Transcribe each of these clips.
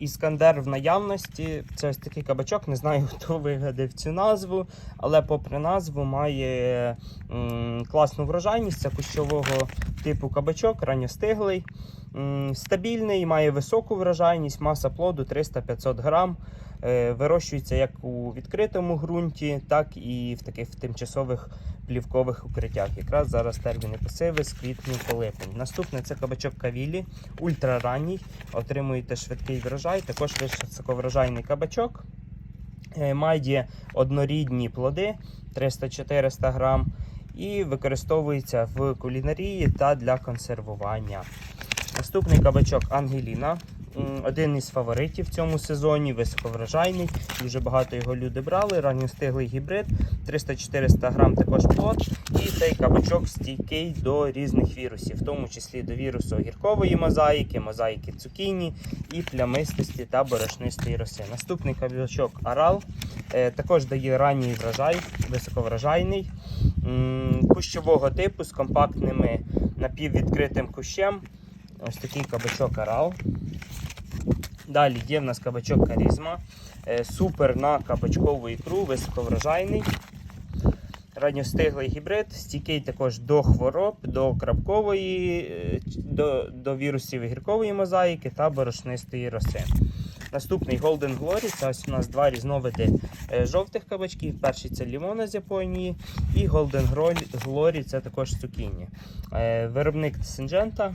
Іскандер в наявності. Це ось такий кабачок. Не знаю, хто вигадав цю назву, але попри назву має м, класну врожайність. Це кущового типу кабачок, ранньостиглий. Стабільний, має високу врожайність, маса плоду 300-500 грам. Е, Вирощується як у відкритому ґрунті, так і в таких тимчасових плівкових укриттях. Якраз зараз терміни посиви з квітня по липень. Наступне це кабачок кавілі, ультраранній. Отримуєте швидкий врожай, також високоврожайний кабачок. Е, Має однорідні плоди 300-400 грам і використовується в кулінарії та для консервування. Наступний кабачок Ангеліна. Один із фаворитів в цьому сезоні, високоврожайний. Дуже багато його люди брали. Ранньостиглий гібрид, 300-400 грам також плод. І цей кабачок стійкий до різних вірусів, в тому числі до вірусу гіркової мозаїки, мозаїки цукіні і плямистості та борошнистої роси. Наступний кабачок Арал е, також дає ранній врожай, високоврожайний, кущового типу з компактними напіввідкритим кущем. Ось такий кабачок Арал. Далі є в нас кабачок Карізма. Е, Супер на кабачкову ікру, високоврожайний. Ранньостиглий гібрид, стійкий також до хвороб, до крапкової, е, до, до вірусів гіркової мозаїки та борошнистої роси. Наступний Golden Glory. Це ось у нас два різновиди е, жовтих кабачків. Перший це лімона з Японії, і Golden Glory це також цукіні. Е, Виробник Синджента.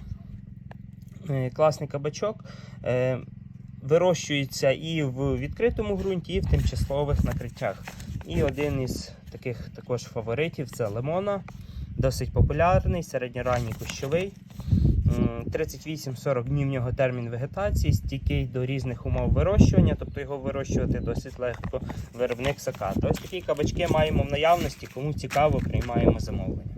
Е, Класний кабачок. Е, Вирощується і в відкритому ґрунті, і в тимчасових накриттях. І один із таких також фаворитів це лимона. Досить популярний, середньоранній кущовий. 38-40 днів в нього термін вегетації, стійкий до різних умов вирощування, тобто його вирощувати досить легко. Виробник саката. Ось такі кабачки маємо в наявності. Кому цікаво, приймаємо замовлення.